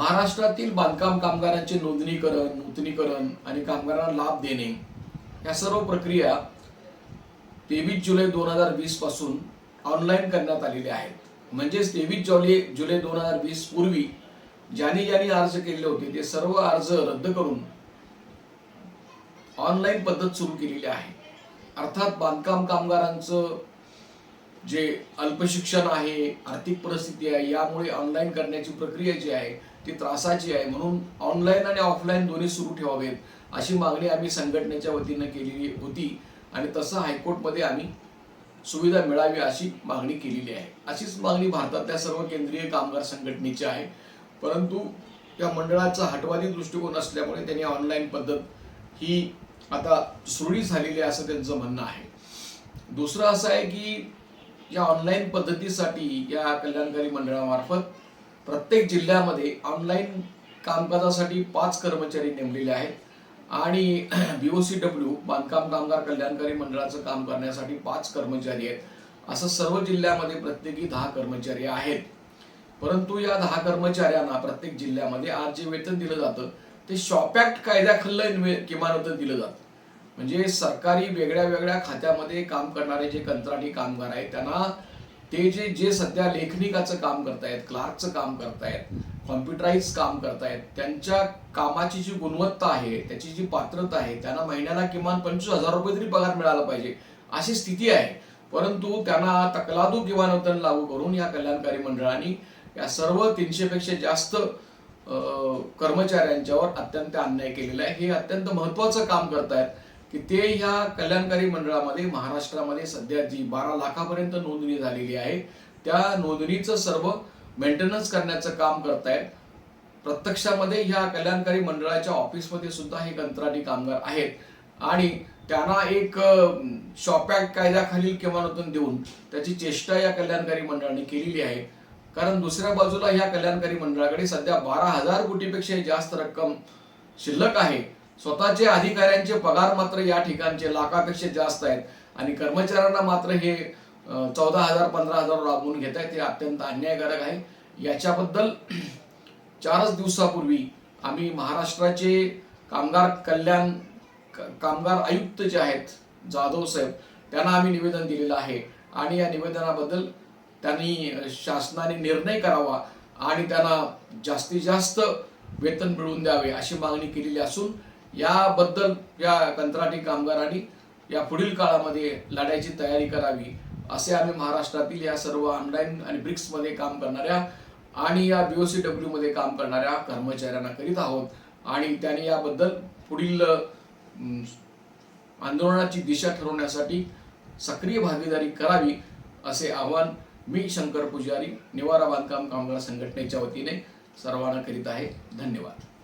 महाराष्ट्रातील बांधकाम कामगारांचे नोंदणीकरण नूतनीकरण आणि कामगारांना लाभ देणे या सर्व प्रक्रिया तेवीस जुलै दोन हजार वीसपासून ऑनलाईन करण्यात आलेल्या आहेत. म्हणजेच तेवीस जुलै जुलै दोन हजार वीस पूर्वी ज्यांनी ज्यांनी अर्ज केले होते ते सर्व अर्ज रद्द करून ऑनलाईन पद्धत सुरू केलेली आहे. अर्थात बांधकाम कामगारांचं जे अल्पशिक्षण आहे आर्थिक परिस्थिती आहे यामुळे ऑनलाईन करण्याची प्रक्रिया जी आहे ती त्रासाची आहे. म्हणून ऑनलाईन आणि ऑफलाईन दोन्ही सुरू ठेवावेत अशी मागणी आम्ही संघटनेच्या वतीनं केलेली होती आणि तसं हायकोर्टमध्ये आम्ही सुविधा मिळावी अशी मागणी केलेली आहे. अशीच मागणी भारतातल्या सर्व केंद्रीय कामगार संघटनेची आहे. परंतु या मंडळाचा हटवादी दृष्टिकोन असल्यामुळे त्यांनी ऑनलाईन पद्धत ही आता सुरळी झालेली आहे असं त्यांचं म्हणणं आहे. दुसरं असं आहे की या ऑनलाईन पद्धतीसाठी या कल्याणकारी मंडळामार्फत प्रत्येक जिल्ह्यामध्ये ऑनलाईन कामकाजासाठी पाच कर्मचारी नेमलेले आहेत. आणि बी ओ सी डब्ल्यू बांधकाम कामगार कल्याणकारी मंडळाचं काम करण्यासाठी पाच कर्मचारी आहेत. असं सर्व जिल्ह्यामध्ये प्रत्येकी दहा कर्मचारी आहेत. परंतु या दहा कर्मचाऱ्यांना प्रत्येक जिल्ह्यामध्ये आज जे वेतन दिलं जातं ते शॉप ऍक्ट कायद्याखाल्लं किमान वेतन दिलं जातं. म्हणजे सरकारी वेगळ्या वेगळ्या खात्यामध्ये काम करणारे जे कंत्राटी कामगार आहेत त्यांना ते जे जे सध्या लेखनिकाचं काम करतायत क्लार्कचं काम करतायत कॉम्प्युटराईज काम करतायत त्यांच्या कामाची जी गुणवत्ता आहे त्याची जी पात्रता आहे त्यांना महिन्याला किमान पंचवीस हजार रुपये तरी पगार मिळाला पाहिजे अशी स्थिती आहे. परंतु त्यांना तकलादू किमान वेतन लागू करून या कल्याणकारी मंडळाने या सर्व तीनशेपेक्षा जास्त कर्मचाऱ्यांच्यावर अत्यंत अन्याय केलेला आहे. हे अत्यंत महत्वाचं काम करतायत. की ते ह्या कल्याणकारी मंडळामध्ये महाराष्ट्रामध्ये सध्या जी बारा लाखापर्यंत नोंदणी झालेली आहे त्या नोंदणीचं सर्व मेंटेनन्स करण्याचं काम करतायत. प्रत्यक्षामध्ये ह्या कल्याणकारी मंडळाच्या ऑफिसमध्ये सुद्धा हे कंत्राटी कामगार आहेत. आणि त्यांना एक शॉप ऍक्ट कायद्याखालील किमान देऊन त्याची चेष्टा या कल्याणकारी मंडळाने केलेली आहे. कारण दुसऱ्या बाजूला ह्या कल्याणकारी मंडळाकडे सध्या बारा हजार कोटीपेक्षा जास्त रक्कम शिल्लक आहे. स्वतःचे अधिकाऱ्यांचे पगार मात्र या ठिकाणचे लाखापेक्षा जास्त आहेत. आणि कर्मचाऱ्यांना मात्र हे चौदा हजार पंधरा हजार राबवून घेत आहेत हे अत्यंत अन्यायकारक आहे. याच्याबद्दल चारच दिवसापूर्वी आम्ही महाराष्ट्राचे कामगार कल्याण कामगार आयुक्त जे आहेत जाधव साहेब त्यांना आम्ही निवेदन दिलेलं आहे. आणि या निवेदनाबद्दल त्यांनी शासनाने निर्णय करावा आणि त्यांना जास्तीत जास्त वेतन मिळवून द्यावे अशी मागणी केलेली असून याबद्दल या कंत्राटी कामगारांनी या पुढील काळामध्ये लढायची तयारी करावी असे आम्ही महाराष्ट्रातील या सर्व ऑनलाईन आणि ब्रिक्समध्ये काम करणाऱ्या आणि या बी ओ सी डब्ल्यूमध्ये काम करणाऱ्या कर्मचाऱ्यांना करीत आहोत. आणि त्याने याबद्दल पुढील आंदोलनाची दिशा ठरवण्यासाठी सक्रिय भागीदारी करावी असे आवाहन मी शंकर पुजारी निवारा बांधकाम कामगार संघटनेच्या वतीने सर्वांना करीत आहे. धन्यवाद.